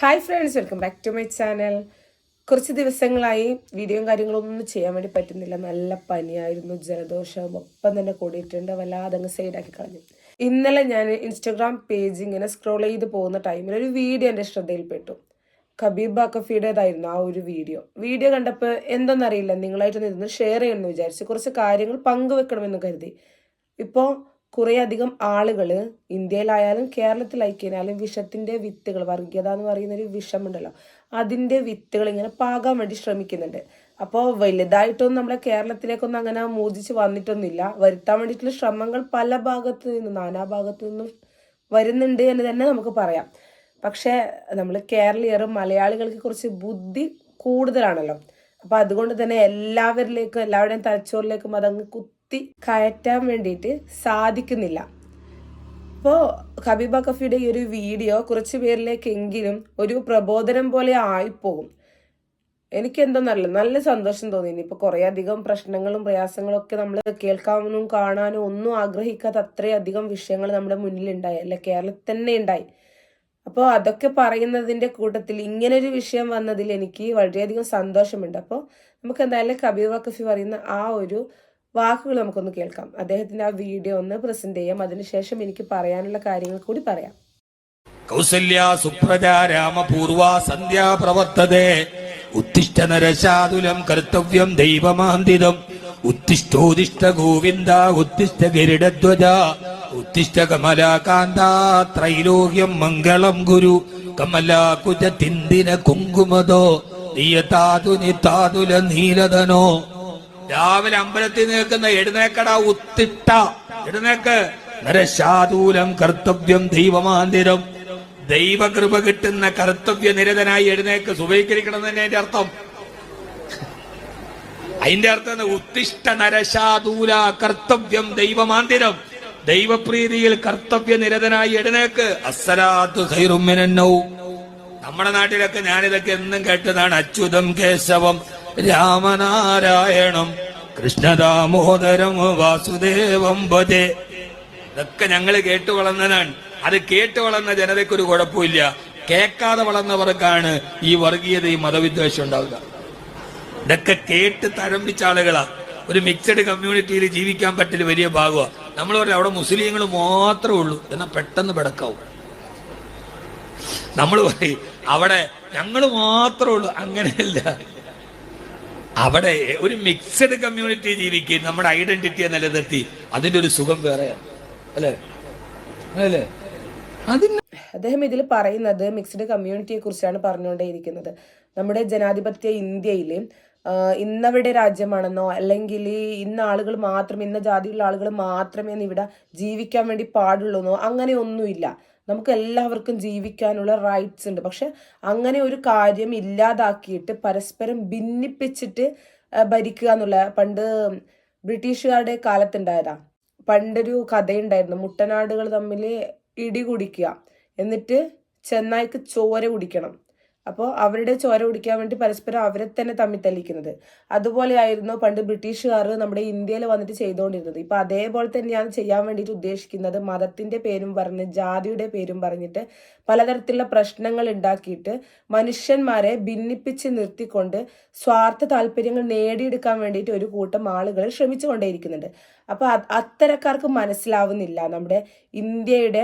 Hi friends welcome back to my channel. കുറച്ച് ദിവസങ്ങളായി video കാര്യങ്ങളൊന്നും ചെയ്യാൻ വേണ്ടി പറ്റുന്നില്ല. നല്ല പനിയായിരുന്നു ജലദോഷം ഒപ്പം തന്നെ കൂടിയിട്ടുണ്ട്. വല്ലാതെ അങ്ങ് സൈഡാക്കി കളഞ്ഞു. ഇന്നലെ ഞാൻ ഇൻസ്റ്റാഗ്രാം പേജ് ഇങ്ങനെ സ്ക്രോൾ ചെയ്ത് പോകുന്ന ടൈമിൽ ഒരു വീഡിയോ എന്റെ ശ്രദ്ധയിൽപ്പെട്ടു. ഖബീബ കഫിയുടേതായിരുന്നു ആ ഒരു വീഡിയോ വീഡിയോ കണ്ടപ്പോൾ എന്തെന്നറിയില്ല. നിങ്ങളായിട്ട് ഇരുന്ന് ഷെയർ ചെയ്യണമെന്ന് വിചാരിച്ചു. കുറച്ച് കാര്യങ്ങൾ പങ്കുവെക്കണമെന്ന് കരുതി. ഇപ്പോൾ കുറേ അധികം ആളുകൾ ഇന്ത്യയിലായാലും കേരളത്തിലായിക്കഴിഞ്ഞാലും വിഷത്തിന്റെ വിത്തുകൾ വർഗീയത എന്ന് പറയുന്ന ഒരു വിഷമുണ്ടല്ലോ. അതിന്റെ വിത്തുകൾ ഇങ്ങനെ പാകാൻ വേണ്ടി ശ്രമിക്കുന്നുണ്ട്. അപ്പോൾ വലുതായിട്ടൊന്നും നമ്മുടെ കേരളത്തിലേക്കൊന്നും അങ്ങനെ മോചിച്ച് വന്നിട്ടൊന്നുമില്ല. വരുത്താൻ വേണ്ടിയിട്ടുള്ള ശ്രമങ്ങൾ പല ഭാഗത്തു നിന്നും നാനാ ഭാഗത്തു നിന്നും വരുന്നുണ്ട് എന്ന് തന്നെ നമുക്ക് പറയാം. പക്ഷേ നമ്മൾ കേരളീയർ മലയാളികൾക്ക് കുറച്ച് ബുദ്ധി കൂടുതലാണല്ലോ. അപ്പോൾ അതുകൊണ്ട് തന്നെ എല്ലാവരിലേക്കും എല്ലാവരുടെയും തലച്ചോറിലേക്കും അതങ്ങ് കുത്തി കയറ്റാൻ വേണ്ടിയിട്ട് സാധിക്കുന്നില്ല. അപ്പോൾ ഹബീബ കഫിയുടെ ഈ ഒരു വീഡിയോ കുറച്ച് പേരിലേക്കെങ്കിലും ഒരു പ്രബോധനം പോലെ ആയിപ്പോകും. എനിക്ക് എന്തെന്നല്ല നല്ല സന്തോഷം തോന്നി ഇനിയിപ്പോൾ കുറേ അധികം പ്രശ്നങ്ങളും പ്രയാസങ്ങളും ഒക്കെ നമ്മൾ കേൾക്കാനും കാണാനും ഒന്നും ആഗ്രഹിക്കാത്ത അത്രയധികം വിഷയങ്ങൾ നമ്മുടെ മുന്നിലുണ്ടായി അല്ല കേരളത്തിൽ തന്നെ ഉണ്ടായി. അപ്പോൾ അതൊക്കെ പറയുന്നതിന്റെ കൂട്ടത്തിൽ ഇങ്ങനൊരു വിഷയം വന്നതിൽ എനിക്ക് വളരെയധികം സന്തോഷമുണ്ട്. അപ്പോൾ നമുക്ക് എന്തായാലും കബീർ വക്കഫി പറയുന്ന ആ ഒരു വാക്കുകൾ നമുക്കൊന്ന് കേൾക്കാം. അദ്ദേഹത്തിന്റെ ആ വീഡിയോ ഒന്ന് പ്രസന്റ് ചെയ്യാം. അതിനുശേഷം എനിക്ക് പറയാനുള്ള കാര്യങ്ങൾ കൂടി പറയാം. കൗസല്യ സുപ്രജ രാമപൂർവ സന്ധ്യാ പ്രവർത്തതേ. ഉത്തിഷ്ഠ നരശാതുലം കർത്തവ്യം ദൈവമാന്തിതം. ഉത്തിഷ്ഠോദിഷ്ട ഗോവിന്ദ ഉത്തിഷ്ഠ ഗരുഡധ്വജ. ഉത്തിഷ്ഠ കമലാകാന്ത ത്രൈലോക്യം മംഗളം ഗുരു. കമലാകുജ തിന്തിന കുങ്കുമതോ. നീയതാതുനി താതുല നീലതനോ രാവിലെ അമ്പലത്തിൽ നിൽക്കുന്ന എഴുന്നേക്കട ഉത്തിട്ട. എഴുന്നേക്ക്. നരശാതൂലം കർത്തവ്യം ദൈവമാന്തിരം. ദൈവകൃപ കിട്ടുന്ന കർത്തവ്യ നിരതനായി എഴുന്നേക്ക് സുവീകരിക്കണം തന്നെ അതിന്റെ അർത്ഥം. അതിന്റെ അർത്ഥം ഉത്തിഷ്ട നരശാതൂല കർത്തവ്യം ദൈവമാന്തിരം. ദൈവപ്രീതിയിൽ കർത്തവ്യ നിരതനായി എഴുന്നേക്ക്. ഖൈറുമിനന്നൗ നമ്മുടെ നാട്ടിലൊക്കെ ഞാനിതൊക്കെ എന്നും കേട്ടതാണ്. അച്യുതം കേശവം രാമനാരായണം. കൃഷ്ണദാമോദരം വാസുദേവം ഭജേ. ഇതൊക്കെ ഞങ്ങൾ കേട്ടു വളർന്നതാണ്. അത് കേട്ടു വളർന്ന ജനതയ്ക്കൊരു കുഴപ്പമില്ല. കേൾക്കാതെ വളർന്നവർക്കാണ് ഈ വർഗീയത ഈ മതവിദ്വേഷം ഉണ്ടാവുക. ഇതൊക്കെ കേട്ട് തഴമ്പിച്ച ആളുകളാ. ഒരു മിക്സഡ് കമ്മ്യൂണിറ്റിയിൽ ജീവിക്കാൻ പറ്റില്ല വലിയ ഭാഗമാണ് നമ്മൾ പറയും അവിടെ മുസ്ലിങ്ങൾ മാത്രമേ ഉള്ളൂ. എന്നാൽ പെട്ടെന്ന് പിടക്കാവും. നമ്മൾ പറയും അവിടെ ഞങ്ങൾ മാത്രമേ ഉള്ളൂ. അങ്ങനെയല്ല. അവിടെ ഒരു മിക്സഡ് കമ്മ്യൂണിറ്റി ജീവിക്കുകയും നമ്മുടെ ഐഡന്റിറ്റിയെ നിലനിർത്തി. അതിന്റെ ഒരു സുഖം വേറെയാണ്. അല്ലേ? അല്ലേ? അതിന് അദ്ദേഹം ഇതിൽ പറയുന്നത് മിക്സ്ഡ് കമ്മ്യൂണിറ്റിയെ കുറിച്ചാണ് പറഞ്ഞുകൊണ്ടേയിരിക്കുന്നത്. നമ്മുടെ ജനാധിപത്യ ഇന്ത്യയിൽ ഇന്നവിടെ രാജ്യമാണെന്നോ അല്ലെങ്കിൽ ഇന്ന ആളുകൾ മാത്രം ഇന്ന ജാതിയുള്ള ആളുകൾ മാത്രമേ ഇവിടെ ജീവിക്കാൻ വേണ്ടി പാടുള്ളൂന്നോ അങ്ങനെ ഒന്നുമില്ല നമുക്ക് എല്ലാവർക്കും ജീവിക്കാനുള്ള റൈറ്റ്സ് ഉണ്ട്. പക്ഷെ അങ്ങനെ ഒരു കാര്യം ഇല്ലാതാക്കിയിട്ട് പരസ്പരം ഭിന്നിപ്പിച്ചിട്ട് ഭരിക്കുക എന്നുള്ള പണ്ട് ബ്രിട്ടീഷുകാരുടെ കാലത്തുണ്ടായതാ. പണ്ടൊരു കഥയുണ്ടായിരുന്നു മുട്ടനാടുകൾ തമ്മിൽ ഇടി കുടിക്കുക. എന്നിട്ട് ചെന്നായ്ക്ക് ചോര കുടിക്കണം. അപ്പോൾ അവരുടെ ചോര കുടിക്കാൻ വേണ്ടി പരസ്പരം അവരെ തന്നെ തമ്മിൽ തല്ലിക്കുന്നത് അതുപോലെയായിരുന്നു പണ്ട് ബ്രിട്ടീഷുകാർ നമ്മുടെ ഇന്ത്യയിൽ വന്നിട്ട് ചെയ്തുകൊണ്ടിരുന്നത്. ഇപ്പോൾ അതേപോലെ തന്നെയാണ് ചെയ്യാൻ വേണ്ടിയിട്ട് ഉദ്ദേശിക്കുന്നത്. മതത്തിന്റെ പേരും പറഞ്ഞ് ജാതിയുടെ പേരും പറഞ്ഞിട്ട് പലതരത്തിലുള്ള പ്രശ്നങ്ങൾ ഉണ്ടാക്കിയിട്ട് മനുഷ്യന്മാരെ ഭിന്നിപ്പിച്ച് നിർത്തിക്കൊണ്ട് സ്വാർത്ഥ താല്പര്യങ്ങൾ നേടിയെടുക്കാൻ വേണ്ടിയിട്ട് ഒരു കൂട്ടം ആളുകൾ ശ്രമിച്ചുകൊണ്ടേയിരിക്കുന്നുണ്ട്. കൊണ്ടേയിരിക്കുന്നുണ്ട് അപ്പോൾ അത്തരക്കാർക്ക് മനസ്സിലാവുന്നില്ല നമ്മുടെ ഇന്ത്യയുടെ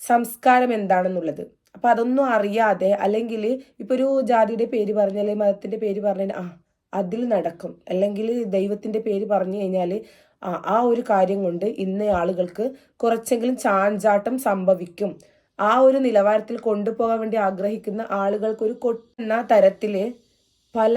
സംസ്കാരം എന്താണെന്നുള്ളത്. അപ്പൊ അതൊന്നും അറിയാതെ അല്ലെങ്കിൽ ഇപ്പൊ ഒരു ജാതിയുടെ പേര് പറഞ്ഞ അല്ലെങ്കിൽ മതത്തിന്റെ പേര് പറഞ്ഞ ആ അതിൽ നടക്കും. അല്ലെങ്കിൽ ദൈവത്തിന്റെ പേര് പറഞ്ഞു കഴിഞ്ഞാൽ ആ ആ ഒരു കാര്യം കൊണ്ട് ഇന്ന ആളുകൾക്ക് കുറച്ചെങ്കിലും ചാഞ്ചാട്ടം സംഭവിക്കും. ആ ഒരു നിലവാരത്തിൽ കൊണ്ടുപോകാൻ വേണ്ടി ആഗ്രഹിക്കുന്ന ആളുകൾക്ക് ഒരു കൊട്ടുന്ന തരത്തിൽ പല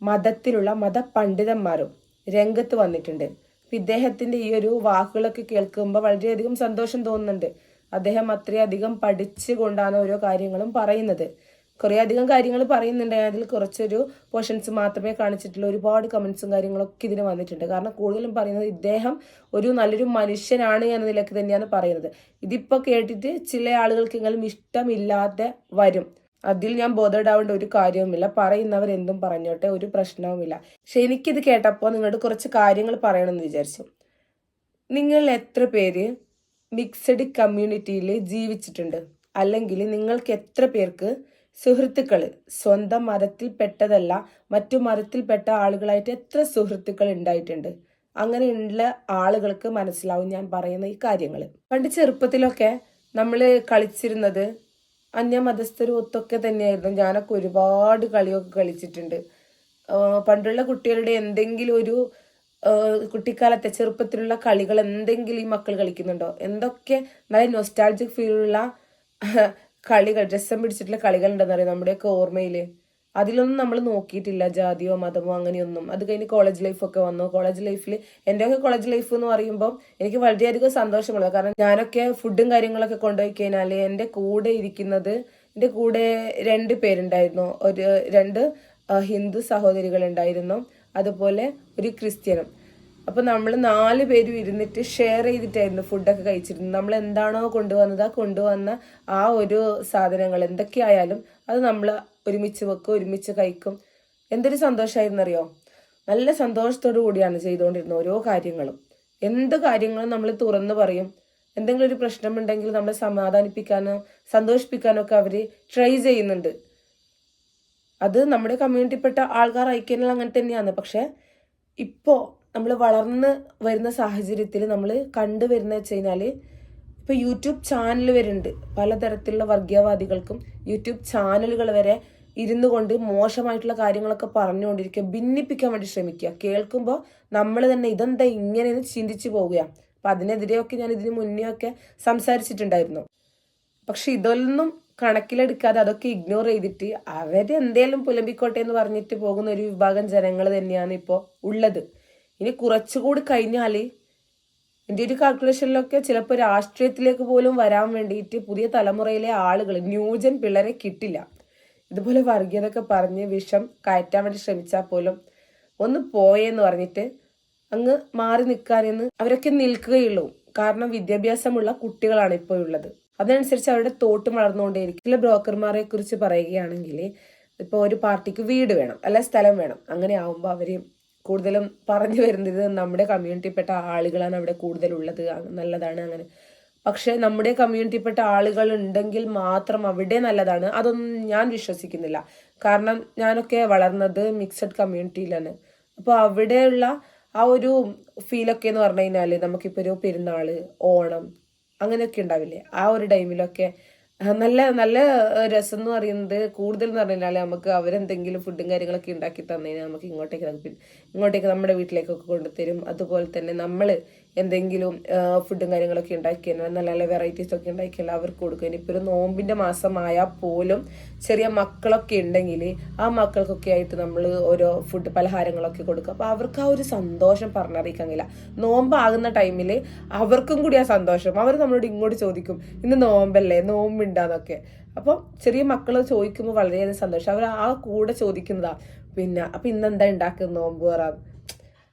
മതത്തിലുള്ള മതപണ്ഡിതന്മാരും രംഗത്ത് വന്നിട്ടുണ്ട്. ഇദ്ദേഹത്തിന്റെ ഈ ഒരു വാക്കുകളൊക്കെ കേൾക്കുമ്പോൾ വളരെയധികം സന്തോഷം തോന്നുന്നുണ്ട്. അദ്ദേഹം അത്രയധികം പഠിച്ചുകൊണ്ടാണ് ഓരോ കാര്യങ്ങളും പറയുന്നത്. കുറേ അധികം കാര്യങ്ങൾ പറയുന്നുണ്ട്. അതിൽ കുറച്ചൊരു പോർഷൻസ് മാത്രമേ കാണിച്ചിട്ടുള്ളൂ. ഒരുപാട് കമൻസും കാര്യങ്ങളൊക്കെ ഇതിന് വന്നിട്ടുണ്ട്. കാരണം കൂടുതലും പറയുന്നത് ഇദ്ദേഹം ഒരു നല്ലൊരു മനുഷ്യനാണ് എന്ന നിലയ്ക്ക് തന്നെയാണ് പറയുന്നത്. ഇതിപ്പോൾ കേട്ടിട്ട് ചില ആളുകൾക്കെങ്കിലും ഇഷ്ടമില്ലാതെ വരും. അതിൽ ഞാൻ ബോധേഡാവേണ്ട ഒരു കാര്യവുമില്ല. പറയുന്നവർ എന്തും പറഞ്ഞോട്ടെ ഒരു പ്രശ്നവുമില്ല. പക്ഷെ എനിക്കിത് കേട്ടപ്പോൾ നിങ്ങളോട് കുറച്ച് കാര്യങ്ങൾ പറയണമെന്ന് വിചാരിച്ചു. നിങ്ങൾ എത്ര പേര്? മിക്സഡ് കമ്മ്യൂണിറ്റിയിൽ ജീവിച്ചിട്ടുണ്ട്. അല്ലെങ്കിൽ നിങ്ങൾക്ക് എത്ര പേർക്ക് സുഹൃത്തുക്കൾ സ്വന്തം മതത്തിൽപ്പെട്ടതല്ല മറ്റു മതത്തിൽപ്പെട്ട ആളുകളായിട്ട് എത്ര സുഹൃത്തുക്കൾ ഉണ്ടായിട്ടുണ്ട്. അങ്ങനെയുള്ള ആളുകൾക്ക് മനസ്സിലാവും ഞാൻ പറയുന്ന ഈ കാര്യങ്ങൾ പണ്ട് ചെറുപ്പത്തിലൊക്കെ നമ്മൾ കളിച്ചിരുന്നത് അന്യമതസ്ഥരും ഒത്തൊക്കെ തന്നെയായിരുന്നു. ഞാനൊക്കെ ഒരുപാട് കളിയൊക്കെ കളിച്ചിട്ടുണ്ട്. പണ്ടുള്ള കുട്ടികളുടെ എന്തെങ്കിലും ഒരു കുട്ടിക്കാലത്തെ ചെറുപ്പത്തിലുള്ള കളികൾ എന്തെങ്കിലും ഈ മക്കൾ കളിക്കുന്നുണ്ടോ? എന്തൊക്കെ നല്ല നൊസ്റ്റാൾജിക് ഉള്ള കളികൾ രസം പിടിച്ചിട്ടുള്ള കളികൾ ഉണ്ടെന്ന് അറിയാം നമ്മുടെയൊക്കെ ഓർമ്മയിൽ അതിലൊന്നും നമ്മൾ നോക്കിയിട്ടില്ല ജാതിയോ മതമോ അങ്ങനെയൊന്നും. അത് കഴിഞ്ഞ് കോളേജ് ലൈഫൊക്കെ വന്നു. കോളേജ് ലൈഫിൽ എന്റെയൊക്കെ കോളേജ് ലൈഫ് എന്ന് പറയുമ്പോൾ എനിക്ക് വളരെയധികം സന്തോഷമുള്ളത്. കാരണം ഞാനൊക്കെ ഫുഡും കാര്യങ്ങളൊക്കെ കൊണ്ടുപോയി കഴിഞ്ഞാൽ എന്റെ കൂടെ ഇരിക്കുന്നത് എന്റെ കൂടെ രണ്ട് പേരുണ്ടായിരുന്നു. ഒരു രണ്ട് ഹിന്ദു സഹോദരികൾ ഉണ്ടായിരുന്നു അതുപോലെ ഒരു ക്രിസ്ത്യനും. അപ്പൊ നമ്മൾ നാല് പേരും ഇരുന്നിട്ട് ഷെയർ ചെയ്തിട്ടായിരുന്നു ഫുഡൊക്കെ കഴിച്ചിരുന്നു നമ്മൾ എന്താണോ കൊണ്ടുവന്നത് ആ കൊണ്ടുവന്ന ആ ഒരു സാധനങ്ങൾ എന്തൊക്കെയായാലും അത് നമ്മൾ ഒരുമിച്ച് വെക്കും ഒരുമിച്ച് കഴിക്കും. എന്തൊരു സന്തോഷമായിരുന്നു അറിയോ നല്ല സന്തോഷത്തോടു കൂടിയാണ് ചെയ്തുകൊണ്ടിരുന്നത് ഓരോ കാര്യങ്ങളും. എന്ത് കാര്യങ്ങളും നമ്മൾ തുറന്നു പറയും. എന്തെങ്കിലും ഒരു പ്രശ്നമുണ്ടെങ്കിൽ നമ്മളെ സമാധാനിപ്പിക്കാനോ സന്തോഷിപ്പിക്കാനോ ഒക്കെ അവർ ട്രൈ ചെയ്യുന്നുണ്ട്. അത് നമ്മുടെ കമ്മ്യൂണിറ്റിപ്പെട്ട ആൾക്കാർ ഐക്യങ്ങൾ അങ്ങനെ തന്നെയാണ്. പക്ഷെ ഇപ്പോൾ നമ്മൾ വളർന്ന് വരുന്ന സാഹചര്യത്തിൽ നമ്മൾ കണ്ടുവരുന്ന വെച്ച് കഴിഞ്ഞാൽ ഇപ്പോൾ യൂട്യൂബ് ചാനൽ വരുന്നുണ്ട് പലതരത്തിലുള്ള വർഗീയവാദികൾക്കും യൂട്യൂബ് ചാനലുകൾ വരെ ഇരുന്നു കൊണ്ട് മോശമായിട്ടുള്ള കാര്യങ്ങളൊക്കെ പറഞ്ഞുകൊണ്ടിരിക്കുക ഭിന്നിപ്പിക്കാൻ വേണ്ടി ശ്രമിക്കുക. കേൾക്കുമ്പോൾ നമ്മൾ തന്നെ ഇതെന്താ ഇങ്ങനെയെന്ന് ചിന്തിച്ചു പോവുകയാണ് അപ്പം അതിനെതിരെയൊക്കെ ഞാൻ ഇതിന് മുന്നേ ഒക്കെ സംസാരിച്ചിട്ടുണ്ടായിരുന്നു. പക്ഷെ ഇതൊന്നും കണക്കിലെടുക്കാതെ അതൊക്കെ ഇഗ്നോർ ചെയ്തിട്ട് അവരെന്തേലും പുലമ്പിക്കോട്ടെ എന്ന് പറഞ്ഞിട്ട് പോകുന്ന ഒരു വിഭാഗം ജനങ്ങൾ തന്നെയാണ് ഇപ്പോൾ ഉള്ളത്. ഇനി കുറച്ചുകൂടി കഴിഞ്ഞാൽ എന്റെ ഒരു കാൽക്കുലേഷനിലൊക്കെ ചിലപ്പോൾ രാഷ്ട്രീയത്തിലേക്ക് പോലും വരാൻ വേണ്ടിയിട്ട് പുതിയ തലമുറയിലെ ആളുകൾ ന്യൂജൻ പിള്ളേരെ കിട്ടില്ല. ഇതുപോലെ വർഗീയതൊക്കെ പറഞ്ഞ് വിഷം കയറ്റാൻ വേണ്ടി ശ്രമിച്ചാൽ പോലും ഒന്ന് പോയെന്ന് പറഞ്ഞിട്ട് അങ്ങ് മാറി നിൽക്കാനെന്ന് അവരൊക്കെ നിൽക്കുകയുള്ളൂ. കാരണം വിദ്യാഭ്യാസമുള്ള കുട്ടികളാണ് ഇപ്പോൾ ഉള്ളത്. അതനുസരിച്ച് അവരുടെ തോട്ടും വളർന്നുകൊണ്ടേയിരിക്കും. ചില ബ്രോക്കർമാരെ കുറിച്ച് പറയുകയാണെങ്കിൽ ഇപ്പോൾ ഒരു പാർട്ടിക്ക് വീട് വേണം അല്ല സ്ഥലം വേണം. അങ്ങനെ ആവുമ്പോൾ അവർ കൂടുതലും പറഞ്ഞു വരുന്നത് നമ്മുടെ കമ്മ്യൂണിറ്റിപ്പെട്ട ആളുകളാണ് അവിടെ കൂടുതലുള്ളത് നല്ലതാണ് അങ്ങനെ. പക്ഷേ നമ്മുടെ കമ്മ്യൂണിറ്റിപ്പെട്ട ആളുകൾ ഉണ്ടെങ്കിൽ മാത്രം അവിടെ നല്ലതാണ്. അതൊന്നും ഞാൻ വിശ്വസിക്കുന്നില്ല. കാരണം ഞാനൊക്കെ വളർന്നത് മിക്സഡ് കമ്മ്യൂണിറ്റിയിലാണ് അപ്പോൾ അവിടെയുള്ള ആ ഒരു ഫീലൊക്കെ എന്ന് പറഞ്ഞു കഴിഞ്ഞാൽ നമുക്കിപ്പോൾ ഒരു പെരുന്നാൾ ഓണം അങ്ങനെയൊക്കെ ഉണ്ടാവില്ലേ? ആ ഒരു ടൈമിലൊക്കെ നല്ല നല്ല രസം എന്ന് പറയുന്നത് കൂടുതൽ എന്ന് പറഞ്ഞാൽ നമുക്ക് അവരെന്തെങ്കിലും ഫുഡും കാര്യങ്ങളൊക്കെ ഉണ്ടാക്കി തന്നു കഴിഞ്ഞാൽ നമുക്ക് ഇങ്ങോട്ടേക്ക് ഇങ്ങോട്ടേക്ക് നമ്മുടെ വീട്ടിലേക്കൊക്കെ കൊണ്ടുതരും. അതുപോലെ തന്നെ നമ്മൾ എന്തെങ്കിലും ഫുഡും കാര്യങ്ങളൊക്കെ ഉണ്ടാക്കി കഴിഞ്ഞാൽ നല്ല നല്ല വെറൈറ്റീസ് ഒക്കെ ഉണ്ടാക്കി കഴിഞ്ഞാൽ അവർക്ക് കൊടുക്കുക ഇനിയിപ്പോൾ ഒരു നോമ്പിന്റെ മാസമായാൽ പോലും ചെറിയ മക്കളൊക്കെ ഉണ്ടെങ്കിൽ ആ മക്കൾക്കൊക്കെ ആയിട്ട് നമ്മൾ ഓരോ ഫുഡ് പലഹാരങ്ങളൊക്കെ കൊടുക്കുക അപ്പോൾ അവർക്ക് ആ ഒരു സന്തോഷം പറഞ്ഞറിയിക്കാൻ കഴിയില്ല. നോമ്പാകുന്ന ടൈമിൽ അവർക്കും കൂടി ആ സന്തോഷം. അവർ നമ്മളോട് ഇങ്ങോട്ട് ചോദിക്കും ഇന്ന് നോമ്പല്ലേ? നോമ്പുണ്ടാന്നൊക്കെ അപ്പോൾ ചെറിയ മക്കൾ ചോദിക്കുമ്പോൾ വളരെയധികം സന്തോഷം. അവർ ആ കൂടെ ചോദിക്കുന്നതാ പിന്നെ അപ്പം ഇന്നെന്താ ഉണ്ടാക്കുന്നത് നോമ്പ്? പറ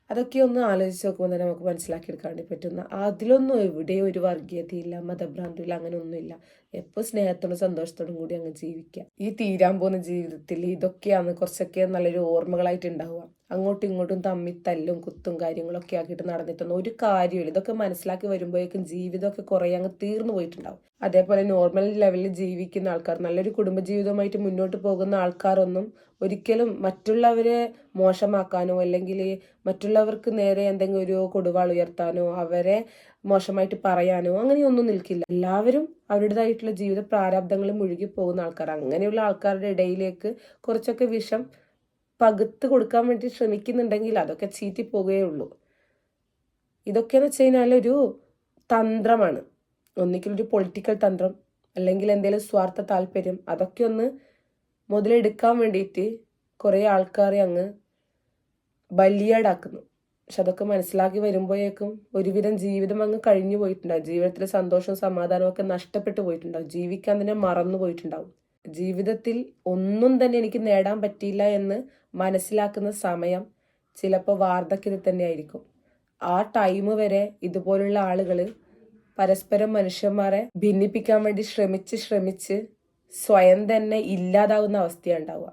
അതൊക്കെ ഒന്ന് ആലോചിച്ച് നോക്കുമ്പോൾ തന്നെ നമുക്ക് മനസ്സിലാക്കിയെടുക്കാൻ വേണ്ടി പറ്റുന്ന അതിലൊന്നും എവിടെയും ഒരു വർഗീയതയില്ല മതഭ്രാന്തില്ല അങ്ങനെ ഒന്നുമില്ല എപ്പോൾ സ്നേഹത്തോടും സന്തോഷത്തോടും കൂടി അങ്ങ് ജീവിക്കുക ഈ തീരാൻ പോകുന്ന ജീവിതത്തിൽ ഇതൊക്കെയാണ് കുറച്ചൊക്കെ നല്ലൊരു ഓർമ്മകളായിട്ട് ഉണ്ടാവുക. അങ്ങോട്ടും ഇങ്ങോട്ടും തമ്മി തല്ലും കുത്തും കാര്യങ്ങളൊക്കെ ആക്കിയിട്ട് നടന്നിട്ടൊന്നും ഒരു കാര്യമില്ല ഇതൊക്കെ മനസ്സിലാക്കി വരുമ്പോഴേക്കും ജീവിതമൊക്കെ കുറേ അങ്ങ് തീർന്നു പോയിട്ടുണ്ടാവും. അതേപോലെ നോർമൽ ലെവലിൽ ജീവിക്കുന്ന ആൾക്കാർ നല്ലൊരു കുടുംബജീവിതമായിട്ട് മുന്നോട്ട് പോകുന്ന ആൾക്കാരൊന്നും ഒരിക്കലും മറ്റുള്ളവരെ മോശമാക്കാനോ അല്ലെങ്കിൽ മറ്റുള്ളവർക്ക് നേരെ എന്തെങ്കിലും ഒരു കൊടുവാൾ ഉയർത്താനോ അവരെ മോശമായിട്ട് പറയാനോ അങ്ങനെയൊന്നും നിൽക്കില്ല. എല്ലാവരും അവരുടേതായിട്ടുള്ള ജീവിത പ്രാരാബ്ദങ്ങളിൽ മുഴുകി പോകുന്ന ആൾക്കാർ. അങ്ങനെയുള്ള ആൾക്കാരുടെ ഇടയിലേക്ക് കുറച്ചൊക്കെ വിഷം പകുത്ത് കൊടുക്കാൻ വേണ്ടി ശ്രമിക്കുന്നുണ്ടെങ്കിൽ അതൊക്കെ ചീറ്റി പോകുകയുള്ളൂ ഇതൊക്കെയെന്ന് വെച്ച് കഴിഞ്ഞാൽ ഒരു തന്ത്രമാണ്. ഒന്നിക്കലൊരു പൊളിറ്റിക്കൽ തന്ത്രം അല്ലെങ്കിൽ എന്തെങ്കിലും സ്വാർത്ഥ താല്പര്യം അതൊക്കെ ഒന്ന് മുതലെടുക്കാൻ വേണ്ടിയിട്ട് കുറേ ആൾക്കാരെ അങ്ങ് ബലിയാടാക്കുന്നു. പക്ഷെ അതൊക്കെ മനസ്സിലാക്കി വരുമ്പോഴേക്കും ഒരുവിധം ജീവിതം അങ്ങ് കഴിഞ്ഞു പോയിട്ടുണ്ടാവും. ജീവിതത്തിലെ സന്തോഷവും സമാധാനവും ഒക്കെ നഷ്ടപ്പെട്ടു പോയിട്ടുണ്ടാവും. ജീവിക്കാൻ തന്നെ മറന്നു പോയിട്ടുണ്ടാവും. ജീവിതത്തിൽ ഒന്നും തന്നെ എനിക്ക് നേടാൻ പറ്റിയില്ല എന്ന് മനസ്സിലാക്കുന്ന സമയം ചിലപ്പോൾ വാർദ്ധക്യത്തിൽ തന്നെ ആയിരിക്കും. ആ ടൈം വരെ ഇതുപോലുള്ള ആളുകൾ പരസ്പരം മനുഷ്യന്മാരെ ഭിന്നിപ്പിക്കാൻ വേണ്ടി ശ്രമിച്ച് ശ്രമിച്ച് സ്വയം തന്നെ ഇല്ലാതാവുന്ന അവസ്ഥയാണ് ഉണ്ടാവുക.